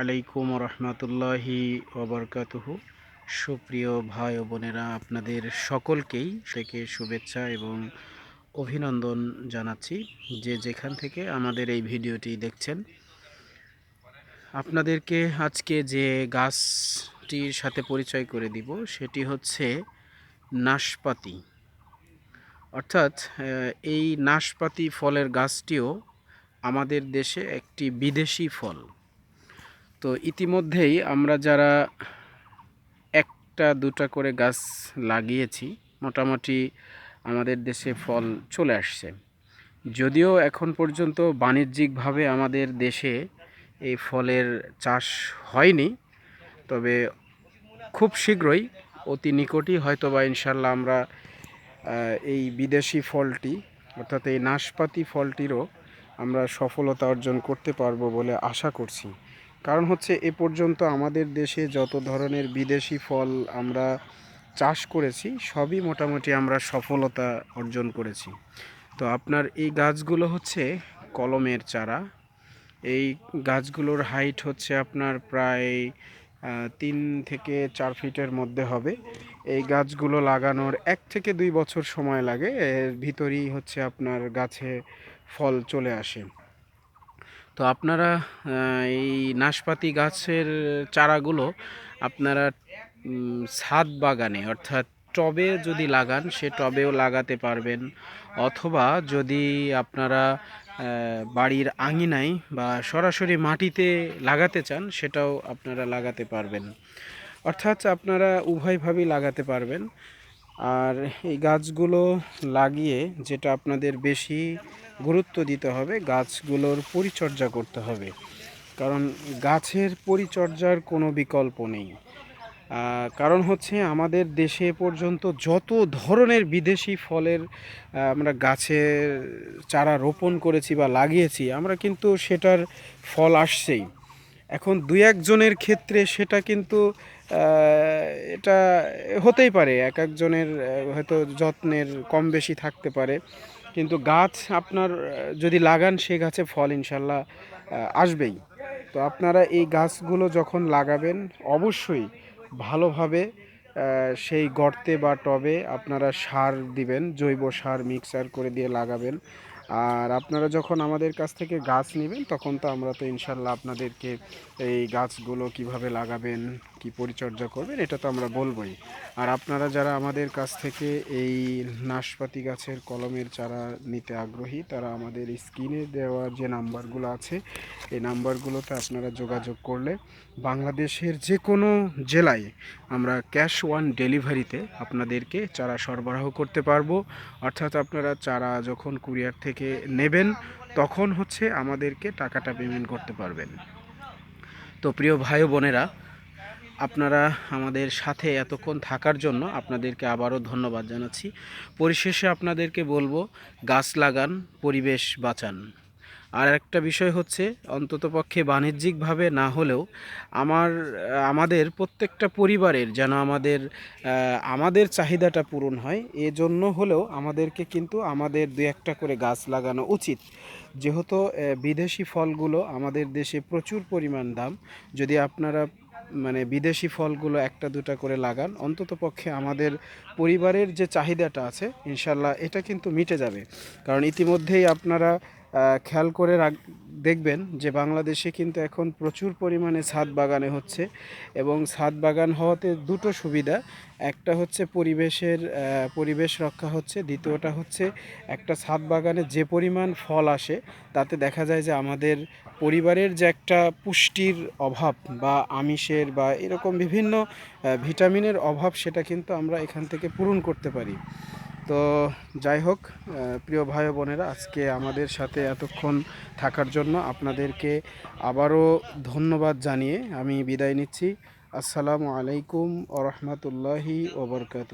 আলাইকুম রহমতুল্লাহি ওবরকাতুহু। সুপ্রিয় ভাই ও বোনেরা, আপনাদের সকলকেই থেকে শুভেচ্ছা এবং অভিনন্দন জানাচ্ছি যে যেখান থেকে আমাদের এই ভিডিওটি দেখছেন। আপনাদেরকে আজকে যে গাছটির সাথে পরিচয় করে দিব, সেটি হচ্ছে নাশপাতি। অর্থাৎ এই নাশপাতি ফলের গাছটিও আমাদের দেশে একটি বিদেশি ফল। তো ইতিমধ্যেই আমরা যারা একটা, দুটা করে গাছ লাগিয়েছি, মোটামুটি আমাদের দেশে ফল চলে আসছে। যদিও এখন পর্যন্ত বাণিজ্যিকভাবে আমাদের দেশে এই ফলের চাষ হয়নি, তবে খুব শীঘ্রই অতি নিকটই হয়তো বা ইনশাল্লাহ আমরা এই বিদেশি ফলটি, অর্থাৎ এই নাশপাতি ফলটিরও আমরা সফলতা অর্জন করতে পারব বলে আশা করছি। কারণ হচ্ছে এ পর্যন্ত আমাদের দেশে যত ধরনের বিদেশি ফল আমরা চাষ করেছি, সবই মোটামুটি আমরা সফলতা অর্জন করেছি। তো আপনার এই গাছগুলো হচ্ছে কলমের চারা। এই গাছগুলোর হাইট হচ্ছে আপনার প্রায় তিন থেকে চার ফিটের মধ্যে হবে। এই গাছগুলো লাগানোর এক থেকে দুই বছর সময় লাগে, এর ভিতরেই হচ্ছে আপনার গাছে ফল চলে আসে। তো আপনারা এই নাশপাতি গাছের চারাগুলো আপনারা ছাদ বাগানে অর্থাৎ টবে যদি লাগান, সে টবেও লাগাতে পারবেন। অথবা যদি আপনারা বাড়ির আঙিনায় বা সরাসরি মাটিতে লাগাতে চান, সেটাও আপনারা লাগাতে পারবেন। অর্থাৎ আপনারা উভয়ভাবেই লাগাতে পারবেন। আর এই গাছগুলো লাগিয়ে, যেটা আপনাদের বেশি গুরুত্ব দিতে হবে, গাছগুলোর পরিচর্যা করতে হবে। কারণ গাছের পরিচর্যার কোনো বিকল্প নেই। কারণ হচ্ছে আমাদের দেশে পর্যন্ত যত ধরনের বিদেশি ফলের আমরা গাছের চারা রোপণ করেছি বা লাগিয়েছি, আমরা কিন্তু সেটার ফল আসছেই। এখন দু একজনের ক্ষেত্রে সেটা কিন্তু এটা হতেই পারে। এক একজনের হয়তো যত্নের কম বেশি থাকতে পারে। কিন্তু গাছ আপনার যদি লাগান, সে গাছে ফল ইনশাল্লাহ আসবেই। তো আপনারা এই গাছগুলো যখন লাগাবেন, অবশ্যই ভালোভাবে সেই গর্তে বা টবে আপনারা সার দিবেন, জৈব সার মিক্সার করে দিয়ে লাগাবেন। আর আপনারা যখন আমাদের কাছ থেকে গাছ নেবেন, তখন তো আমরা তো ইনশাল্লাহ আপনাদেরকে এই গাছগুলো কীভাবে লাগাবেন কি পরিচর্যা করবেন, এটা তো আমরা বলবোই। আর আপনারা যারা আমাদের কাছ থেকে এই নাশপাতি গাছের কলমের চারা নিতে আগ্রহী, তারা আমাদের স্ক্রিনে দেওয়া যে নাম্বারগুলো আছে, এই নাম্বারগুলোতে আপনারা যোগাযোগ করলে বাংলাদেশের যে কোনো জেলায় আমরা ক্যাশ ওয়ান ডেলিভারিতে আপনাদেরকে চারা সরবরাহ করতে পারব। অর্থাৎ আপনারা চারা যখন কুরিয়ার থেকে নেবেন, তখন হচ্ছে আমাদেরকে টাকাটা পেমেন্ট করতে পারবেন। তো প্রিয় ভাই বোনেরা আপনারা আমাদের সাথে এতক্ষণ থাকার জন্য আপনাদেরকে আবারও ধন্যবাদ জানাচ্ছি। পরিশেষে আপনাদেরকে বলব, গাছ লাগান, পরিবেশ বাঁচান। আর একটা বিষয় হচ্ছে অন্ততপক্ষে বাণিজ্যিকভাবে না হলেও আমার, আমাদের প্রত্যেকটা পরিবারের যেন আমাদের আমাদের চাহিদাটা পূরণ হয়, এজন্য হলেও আমাদেরকে কিন্তু আমাদের দু একটা করে গাছ লাগানো উচিত। যেহেতু বিদেশি ফলগুলো আমাদের দেশে প্রচুর পরিমাণ দাম। যদি আপনারা মানে বিদেশি ফলগুলো একটা, দুটা করে লাগান। অন্তত পক্ষে আমাদের পরিবারের যে চাহিদাটা আছে, ইনশাল্লাহ এটা কিন্তু মিটে যাবে। কারণ ইতিমধ্যেই আপনারা খেয়াল করে রাখ- দেখবেন যে বাংলাদেশে কিন্তু এখন প্রচুর পরিমাণে ছাদ বাগানে হচ্ছে এবং ছাদ বাগান হওয়াতে দুটো সুবিধা। একটা হচ্ছে পরিবেশের পরিবেশ রক্ষা হচ্ছে। দ্বিতীয়টা হচ্ছে একটা ছাদ বাগানে যে পরিমাণ ফল আসে, তাতে দেখা যায় যে আমাদের পরিবারের যে একটা পুষ্টির অভাব বা আমিষের বা এরকম বিভিন্ন ভিটামিনের অভাব, সেটা কিন্তু আমরা এখান থেকে পূরণ করতে পারি। তো যাই হোক প্রিয় ভাই বোনেরা, আজকে আমাদের সাথে এতক্ষণ থাকার জন্য আপনাদেরকে আবারও ধন্যবাদ জানিয়ে আমি বিদায় নিচ্ছি। আসসালামু আলাইকুম ও রহমতুল্লাহি ওবরকাত